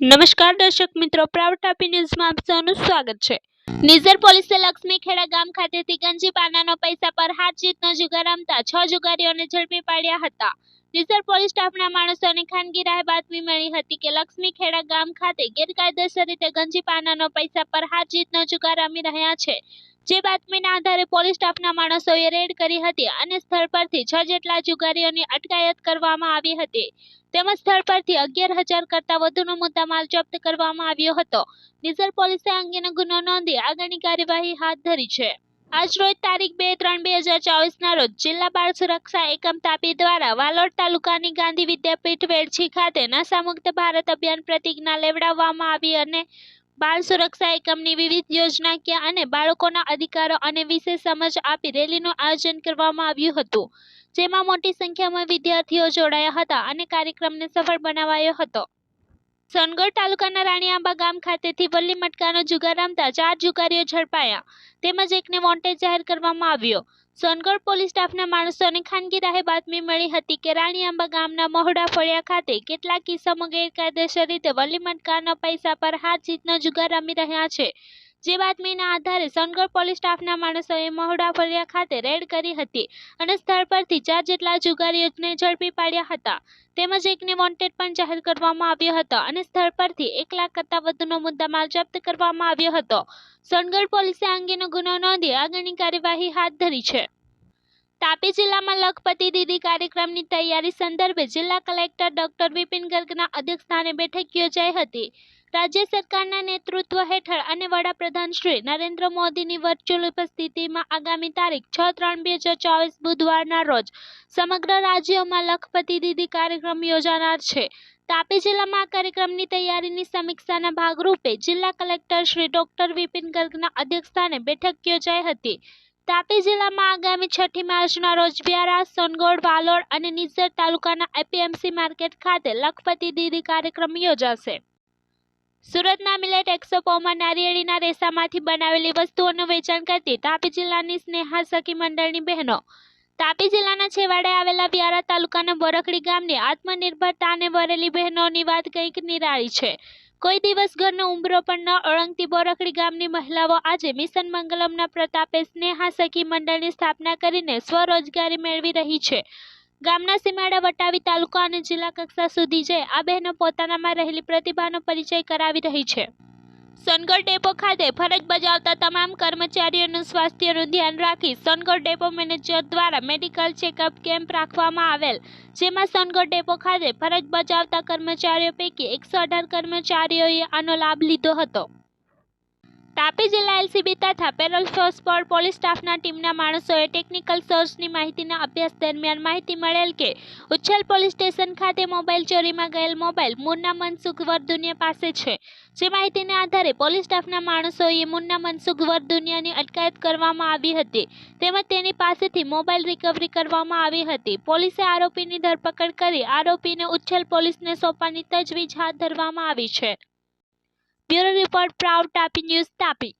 નમસ્કાર દર્શક મિત્રો પ્રાઉડ ટાપી ન્યૂઝમાં આપ સૌનું સ્વાગત છે. નિઝર પોલીસે લક્ષ્મી ખેડા ગામ ખાતેથી ગંજી પાનાનો પૈસા પર હાથ જુગાર રમતા છ જુગારીઓને ઝડપી પાડ્યા હતા. નિઝર પોલીસ સ્ટાફના માણસોને ખાનગી રાહે બાતમી મળી હતી કે લક્ષ્મી ખેડા ગામ ખાતે ગેરકાયદેસર રીતે ગંજી પાનાનો પૈસા પર હાથ જીતનો જુગાર રમી રહ્યા છે. જે બાતમીના આધારે પોલીસ સ્ટાફના માણસોએ રેડ કરી હતી અને સ્થળ પરથી છ જેટલા જુગારીઓની અટકાયત કરવામાં આવી હતી. તેમજ સ્થળ પરથી અગિયાર હજાર કરતાં વધુનો મુદ્દામાલ જપ્ત કરવામાં આવ્યો હતો. નિઝર પોલીસે અંગેનો ગુનો નોંધી આગળની કાર્યવાહી હાથ ધરી છે. આજ રોજ તારીખ બે ત્રણ બે હજાર ચોવીસના રોજ જિલ્લા બાળ સુરક્ષા એકમ તાપી દ્વારા વાલોડ તાલુકાની ગાંધી વિદ્યાપીઠ વેડછી ખાતે નશામુક્ત ભારત અભિયાન પ્રતિજ્ઞા લેવડાવવામાં આવી અને બાળ સુરક્ષા એકમની વિવિધ યોજનાકીય અને બાળકોના અધિકારો અને વિશે સમજ આપી રેલીનું આયોજન કરવામાં આવ્યું હતું. જેમાં મોટી સંખ્યામાં વિદ્યાર્થીઓ જોડાયા હતા અને કાર્યક્રમને સફળ બનાવાયો હતો. સોનગઢ તાલુકાના રાણીઆંબા ગામ ખાતેથી વલ્લી મટકાનો જુગાર રમતા ચાર જુગારીઓ ઝડપાયા. તેમજ એકને વોન્ટેડ જાહેર કરવામાં આવ્યો. સોનગઢ પોલીસ સ્ટાફના માણસોને ખાનગી રાહે બાતમી મળી હતી કે રાણીઆંબા ગામના મહોડા ફળિયા ખાતે કેટલાક કિસ્સામાં ગેરકાયદેસર રીતે વલ્લી મટકાના પૈસા પર હાથ જીતનો જુગાર રમી રહ્યા છે. જે બાતમીના આધારે સોનગઢ પોલીસ સ્ટાફના માણસોએ મહોડા ફળિયા ખાતે રેડ કરી હતી અને સ્થળ પરથી ચાર જેટલા જુગારીઓને ઝડપી પાડ્યા હતા. તેમજ એકને વોન્ટેડ પણ જાહેર કરવામાં આવ્યો હતો અને સ્થળ પરથી એક લાખ કરતાં વધુનો મુદ્દામાલ જપ્ત કરવામાં આવ્યો હતો. સોનગઢ પોલીસે અંગેનો ગુનો નોંધી આગળની કાર્યવાહી હાથ ધરી છે. તાપી જિલ્લામાં લખપતિ દીદી કાર્યક્રમની તૈયારી સંદર્ભે જિલ્લા કલેક્ટર ડોક્ટર વિપિન ગર્ગના અધ્યક્ષસ્થાને બેઠક યોજાઈ હતી. રાજ્ય સરકારના નેતૃત્વ હેઠળ અને વડાપ્રધાન શ્રી નરેન્દ્ર મોદીની વર્ચ્યુઅલ ઉપસ્થિતિમાં આગામી તારીખ છ ત્રણ બે હજાર ચોવીસ બુધવારના રોજ સમગ્ર રાજ્યોમાં લખપતિ દીદી કાર્યક્રમ યોજાનાર છે. તાપી જિલ્લામાં આ કાર્યક્રમની તૈયારીની સમીક્ષાના ભાગરૂપે જિલ્લા કલેક્ટર શ્રી ડોક્ટર વિપિન ગર્ગના અધ્યક્ષસ્થાને બેઠક યોજાઈ હતી. તાપી જિલ્લામાં આગામી છઠ્ઠી માર્ચના રોજ વ્યારા સોનગઢ વાલોડ અને નિઝર તાલુકાના એપીએમસી માર્કેટ ખાતે લખપતિ દીદી કાર્યક્રમ યોજાશે. સુરતના મિલેટ એક્સોપોમાં નારિયેળીના રેસામાંથી બનાવેલી વસ્તુઓનું વેચાણ કરતી તાપી જિલ્લાની સ્નેહા સખી મંડળની બહેનો. તાપી જિલ્લાના છેવાડે આવેલા વ્યારા તાલુકાના બોરખડી ગામની આત્મનિર્ભરતાને વરેલી બહેનોની વાત કંઈક નિરાળી છે. કોઈ દિવસ ઘરનો ઉંબરો પણ ન ઓળંગતી બોરખડી ગામની મહિલાઓ આજે મિશન મંગલમના પ્રતાપે સ્નેહા સખી મંડળની સ્થાપના કરીને સ્વરોજગારી મેળવી રહી છે. ગામના સીમાડા વટાવી તાલુકા અને જિલ્લા કક્ષા સુધી જઈ આ બહેનો પોતાનામાં રહેલી પ્રતિભાનો પરિચય કરાવી રહી છે. સોનગઢ ડેપો ખાતે ફરજ બજાવતા તમામ કર્મચારીઓનું સ્વાસ્થ્યનું ધ્યાન રાખી સોનગઢ ડેપો મેનેજર દ્વારા મેડિકલ ચેકઅપ કેમ્પ રાખવામાં આવેલ, જેમાં સોનગઢ ડેપો ખાતે ફરજ બજાવતા કર્મચારીઓ પૈકી એકસો અઢાર કર્મચારીઓએ આનો લાભ લીધો હતો. તાપી જિલ્લા એલસીબી તથા પેરોલ ફોર્સ પર પોલીસ સ્ટાફના ટીમના માણસોએ ટેકનિકલ સોર્સની માહિતીના અભ્યાસ દરમિયાન માહિતી મળેલ કે ઉચ્છલ પોલીસ સ્ટેશન ખાતે મોબાઈલ ચોરીમાં ગયેલ મોબાઈલ મુન્ના મનસુખ વર્દુનિયા પાસે છે. જે માહિતીના આધારે પોલીસ સ્ટાફના માણસોએ મુન્ના મનસુખ વર્દુનિયાની અટકાયત કરવામાં આવી હતી. તેમજ તેની પાસેથી મોબાઈલ રિકવરી કરવામાં આવી હતી. પોલીસે આરોપીની ધરપકડ કરી આરોપીને ઉચ્છલ પોલીસને સોંપવાની તજવીજ હાથ ધરવામાં આવી છે. Bureau report proud Tapi news Tapi